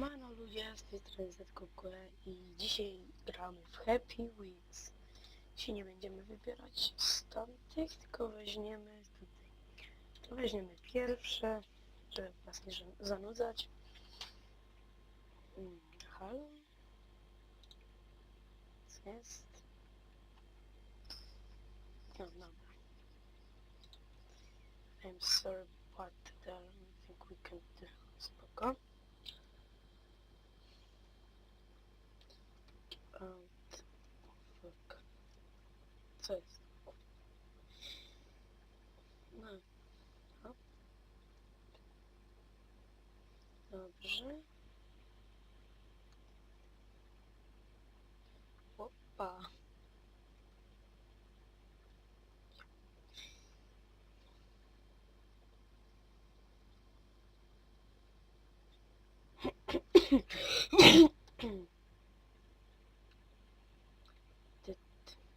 Mano ludzie, z tej strony ZKQ i dzisiaj gramy w Happy Wheels. Dzisiaj nie będziemy wybierać z tamtych, tylko weźmiemy tutaj. Weźmiemy pierwsze, żeby was nie zanudzać. Mm, Halo? Co jest? No dobra. I'm sorry, but I don't think we can do. Spoko. Out. Fuck. Jest? No. no. Dobrze. Opa.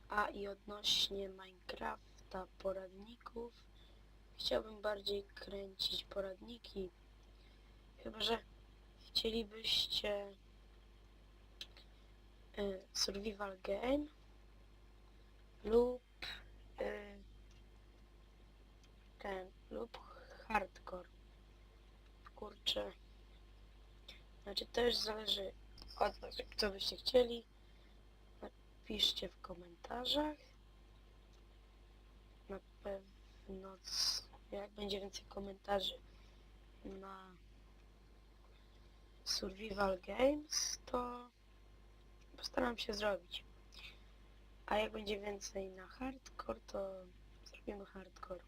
A i odnośnie Minecrafta poradników chciałbym bardziej kręcić poradniki. Chyba, że chcielibyście y, survival game lub y, ten lub hardcore. Kurczę. Znaczy też zależy od was, co byście chcieli. Piszcie w komentarzach. Na pewno, jak będzie więcej komentarzy na Survival Games, to postaram się zrobić. A jak będzie więcej na hardcore, to zrobimy hardcore.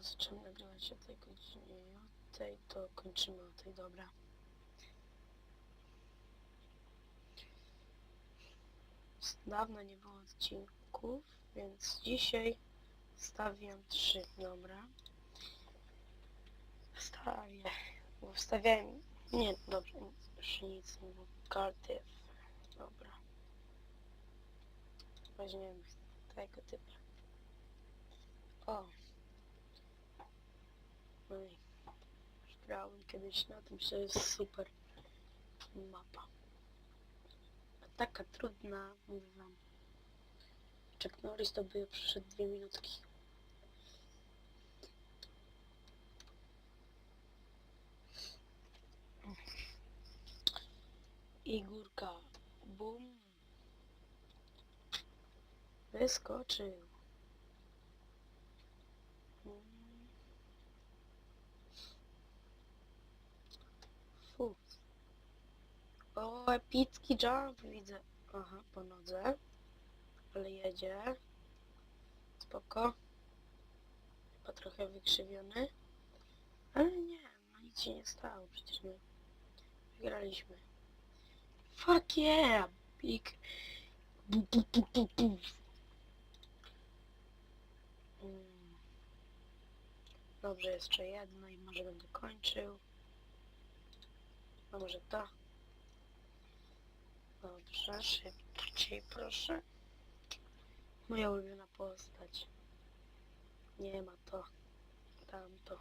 Zaczynamy nagrywać o tej godzinie o tej, to kończymy o tej, dobra. Dawno nie było odcinków, więc dzisiaj stawiam trzy, dobra. Wstawię, bo wstawiałem, nie, dobrze, już nic było, karty, dobra. Weźmiemy tego typu. O. No i grałem kiedyś na tym, że jest super mapa taka trudna, mówię wam. Chuck Norris to by przyszedł dwie minutki. I górka. Bum. Wyskoczył. Mm. Fu. O, epicki jump widzę. Aha, po nodze. Ale jedzie. Spoko. Chyba trochę wykrzywiony. Ale nie, no nic się nie stało. Przecież my wygraliśmy. Fuck yeah! Big... Bu, bu, bu, bu, bu. Mm. Dobrze, jeszcze jedno i może będę kończył. A może to? Dobrze, szybciej proszę. Moja ulubiona postać. Nie ma to. Tamto.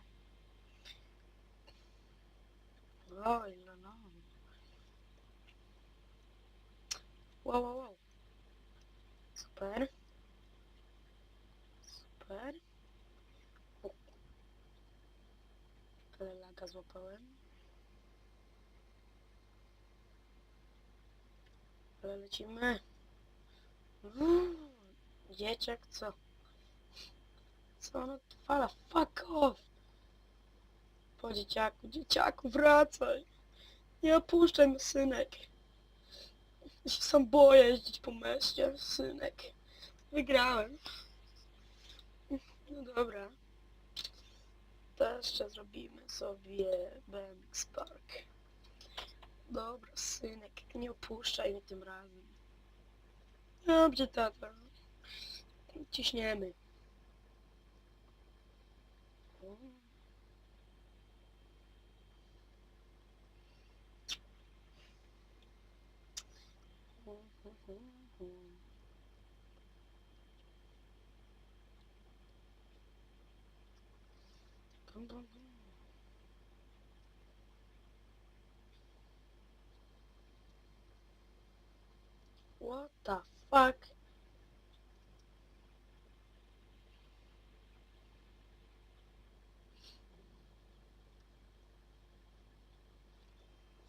Oj, no, no. Wow, wow, wow. Super. Super. Ale laga złapałem. Ale lecimy. Uuu, Dzieciak, co? Co on odwala? Fuck off! Po dzieciaku, dzieciaku, wracaj! Nie opuszczaj mnie, synek! Ja się sam boję jeździć po mieście, synek. Wygrałem. No dobra. To jeszcze zrobimy sobie BMX Park. Dobra, synek, nie opuszczaj mnie tym razem. Dobrze, tata. Ciśniemy. Bum, bum, bum.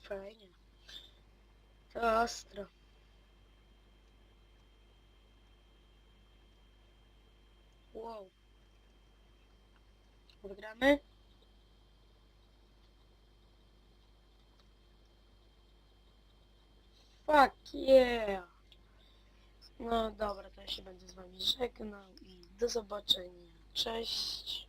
Fajnie. To ostro. Wow. Wygramy? Fuck yeah! No dobra, to ja się będę z wami żegnał i do zobaczenia. Cześć!